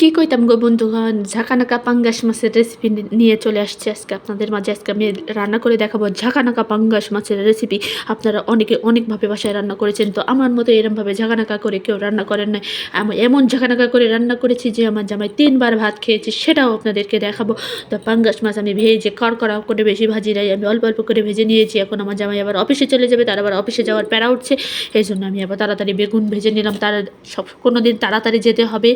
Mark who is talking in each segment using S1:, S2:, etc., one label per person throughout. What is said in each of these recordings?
S1: কি কইতাম গো বন্ধুগণ ঝাঁকানাকা পাঙ্গাস মাছের রেসিপি নিয়ে চলে আসছে আজকে আপনাদের মাঝে। আজকে আমি রান্না করে দেখাবো ঝাঁকানাকা পাঙ্গাস মাছের রেসিপি আপনারা অনেকে অনেকভাবে বাসায় রান্না করেছেন, তো আমার মতো এরমভাবে ঝাঁকানাকা করে কেউ রান্না করেন নাই। আমি এমন ঝাঁকানাকা করে রান্না করেছি যে আমার জামাই তিনবার ভাত খেয়েছি, সেটাও আপনাদেরকে দেখাবো। তো পাঙ্গাস মাছ আমি ভেজে কড়কড়া করে বেশি ভাজি নাই, আমি অল্প অল্প করে ভেজে নিয়েছি। এখন আমার জামাই আবার অফিসে চলে যাবে, তার আবার অফিসে যাওয়ার প্যারা উঠছে। এই জন্য আমি আবার তাড়াতাড়ি বেগুন ভেজে নিলাম, তার সব কোনো দিন তাড়াতাড়ি যেতে হবে।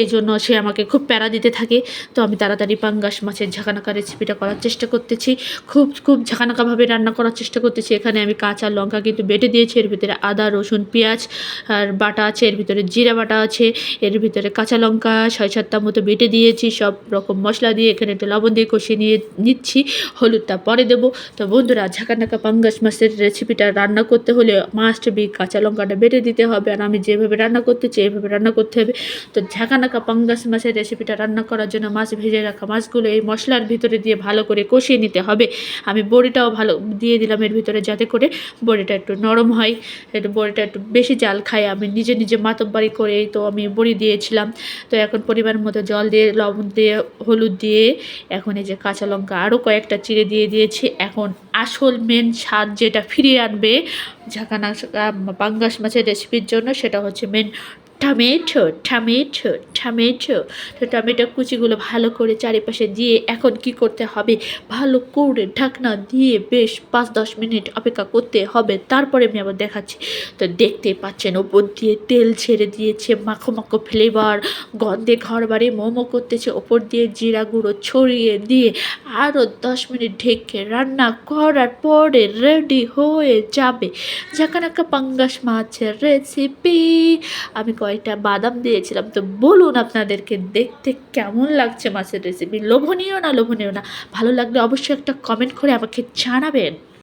S1: এই জন্য সে আমাকে খুব প্যারা দিতে থাকে। তো আমি তাড়াতাড়ি পাঙ্গাস মাছের ঝাঁকানাকা রেসিপিটা করার চেষ্টা করতেছি। খুব খুব ঝাঁকানাকাভাবে রান্না করার চেষ্টা করতেছি। এখানে আমি কাঁচা লঙ্কা কিন্তু বেটে দিয়েছি। এর ভিতরে আদা, রসুন, পেঁয়াজ আর বাটা আছে। এর ভিতরে জিরা বাটা আছে। এর ভিতরে কাঁচা লঙ্কা ছয় সাতটা মতো বেটে দিয়েছি। সব রকম মশলা দিয়ে এখানে একটু লবণ দিয়ে কষিয়ে নিয়ে নিচ্ছি। হলুদটা পরে দেবো। তো বন্ধুরা, ঝাঁকানাকা পাঙ্গাস মাছের রেসিপিটা রান্না করতে হলে মাস্ট বি কাঁচা লঙ্কাটা বেটে দিতে হবে। আর আমি যেভাবে রান্না করতেছি এইভাবে রান্না করতে হবে। তো ঝাঁকানাকা পাঙ্গাস মাছের রেসিপিটা রান্না করার জন্য মাছ ভেজে রাখা মাছগুলো এই মশলার ভিতরে দিয়ে ভালো করে কষিয়ে নিতে হবে। আমি বড়িটাও ভালো দিয়ে দিলাম এর ভিতরে যাতে করে বড়িটা একটু নরম হয়। একটু বড়িটা একটু বেশি জাল খাই আমি নিজে নিজে মাতব্বারি করে তো আমি বড়ি দিয়েছিলাম। তো এখন পরিমাণ মতো জল দিয়ে, লবণ দিয়ে, হলুদ দিয়ে, এখন এই যে কাঁচা লঙ্কা আরও কয়েকটা চিড়ে দিয়ে দিয়েছি। এখন আসল মেন স্বাদ যেটা ফিরিয়ে আনবে ঝাঁকানা পাঙ্গাস মাছের রেসিপির জন্য সেটা হচ্ছে মেন টমেটো টমেটো টমেটো। তো টমেটো কুচিগুলো ভালো করে চারিপাশে দিয়ে এখন কি করতে হবে? ভালো করে ঢাকনা দিয়ে বেশ পাঁচ দশ মিনিট অপেক্ষা করতে হবে। তারপরে আমি আবার দেখাচ্ছি। তো দেখতে পাচ্ছেন ওপর দিয়ে তেল ছেড়ে দিয়েছে, মাখো মাখো ফ্লেভার গন্ধে ঘর বাড়ি মোমো করতেছে ওপর দিয়ে জিরা গুঁড়ো ছড়িয়ে দিয়ে আরও দশ মিনিট ঢেকে রান্না করার পরে রেডি হয়ে যাবে। ঝাঁকানাকা পাঙ্গাস মাছের রেসিপি আমি কয়েকটা বাদাম দিয়েছিলাম। তো বলুন আপনাদেরকে দেখতে কেমন লাগছে মাছের রেসিপি লোভনীয় না লোভনীয় না? ভালো লাগলে অবশ্যই একটা কমেন্ট করে আমাকে জানাবেন।